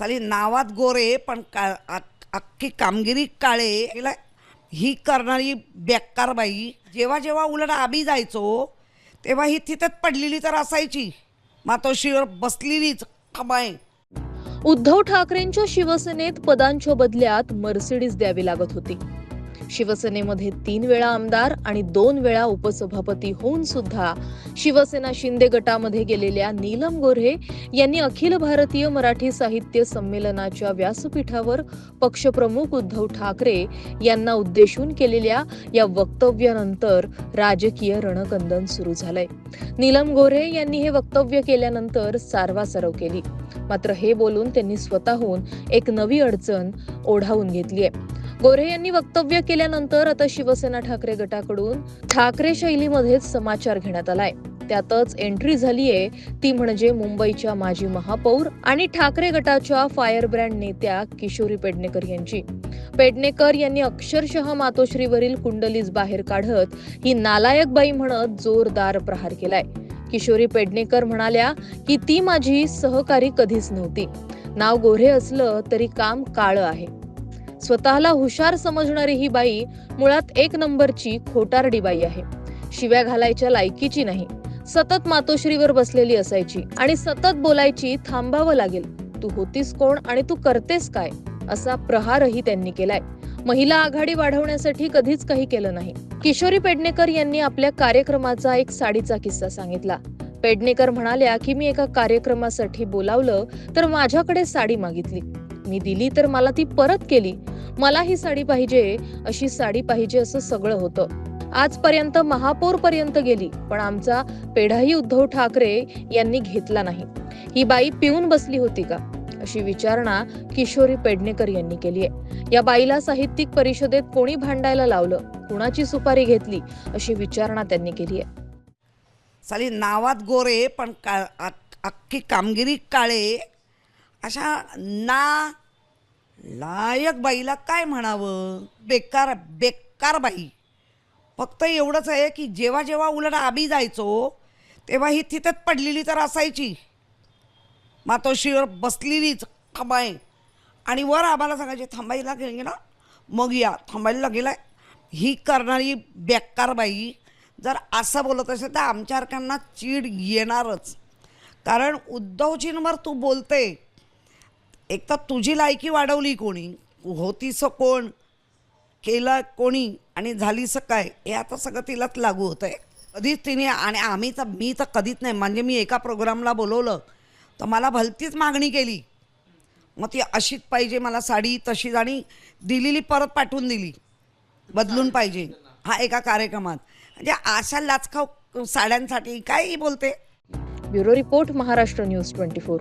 चाली नावात गोरे पण का अख्खी कामगिरी काळे. तिला ही करणारी बेकार बाई जेव्हा जेव्हा उलट आम्ही जायचो तेव्हा ही तिथंच पडलेली तर असायची. मातोश्रीवर बसलेलीच कमाय उद्धव ठाकरेंच्या शिवसेनेत पदांच्या बदल्यात मर्सिडीज द्यावी लागत होती. शिवसेनेमध्ये तीन वेळा आमदार आणि दोन वेळा उपसभापती होऊन सुद्धा शिवसेना शिंदे गटामध्ये गेलेल्या नीलम गोऱ्हे यांनी अखिल भारतीय मराठी साहित्य संमेलनाच्या व्यासपीठावर पक्षप्रमुख उद्धव ठाकरे यांना उद्देशून केलेल्या या वक्तव्यानंतर राजकीय रणकंदन सुरू झालंय. नीलम गोऱ्हे यांनी हे वक्तव्य केल्यानंतर सारवासारव केली. मात्र हे बोलून त्यांनी स्वतःहून एक नवी अडचण ओढावून घेतली आहे गोरे यांनी वक्तव्य केल्यानंतर आता शिवसेना ठाकरे गटाकडून ठाकरे शैलीमध्येच समाचार घेण्यात आलाय. त्यातच एंट्री झालीये ती म्हणजे मुंबईच्या माजी महापौर आणि ठाकरे गटाच्या फायर ब्रँड नेत्या किशोरी पेडणेकर यांची. पेडणेकर यांनी अक्षरशः मातोश्रीवरील कुंडलीज बाहेर काढत ही नालायक बाई म्हणत जोरदार प्रहार केलाय. किशोरी पेडणेकर म्हणाल्या की ती माझी सहकारी कधीच नव्हती. नाव गोऱ्हे असलं तरी काम काळं आहे. स्वतःला हुशार समजणारी ही बाई मुळात एक नंबरची खोटारडी बाई आहे. शिव्या घालायच्या लायकीची नाही. सतत मातोश्रीवर बसलेली असायची आणि सतत बोलायची थांबावं लागेल. तू होतीस कोण आणि तू करतेस काय? असा प्रहारही त्यांनी केलाय. महिला आघाडी वाढवण्यासाठी कधीच काही केलं नाही. किशोरी पेडणेकर यांनी आपल्या कार्यक्रमाचा एक साडीचा किस्सा सांगितला. पेडणेकर म्हणाल्या की मी एका कार्यक्रमासाठी बोलावलं तर माझ्याकडे साडी मागितली. मी दिली तर मला ती परत केली. मला ही साडी पाहिजे अशी साडी पाहिजे असं सगळं होतं. आजपर्यंत महापौर पर्यंत गेली पण आमचा पेढाही उद्धव ठाकरे यांनी घेतला नाही. ही बाई पिऊन बसली होती का? अशी विचारणा किशोरी पेडणेकर यांनी केली आहे. या बाईला साहित्यिक परिषदेत कोणी भांडायला लावलं? कुणाची सुपारी घेतली? अशी विचारणा त्यांनी केली आहे. साली नावात गोरे पण का अख्खी कामगिरी काळे अशा ना लायक बाईला काय म्हणावं? बेकार बेकार बाई. फक्त एवढंच आहे की जेव्हा जेव्हा उलट आम्ही जायचो तेव्हा ही तिथेच पडलेली तर असायची. मातोशीवर बसलेलीच खबाय आणि वर आम्हाला सांगायचे थांबायला गेले ना? मग या. थांबायला गेला ही करणारी बेकार बाई जर असं बोलत असेल तर आमच्यासारख्यांना चीड येणारच. कारण उद्धवजींवर तू बोलते एक तर तुझी लायकी वाढवली कोणी होतीस कोण केलं कोणी आणि झालीस काय हे आता सगळं तिलाच लागू होतं आहे कधीच तिने आणि आम्ही तर मी तर कधीच नाही म्हणजे मी एका प्रोग्रामला बोलवलं तर मला भलतीच मागणी केली. मग ती अशीच पाहिजे मला साडी तशीच आणि दिलेली परत पाठवून दिली. बदलून पाहिजे. हा एका कार्यक्रमात. म्हणजे अशा लाचखाव साड्यांसाठी काही बोलते. Bureau report Maharashtra news twenty four.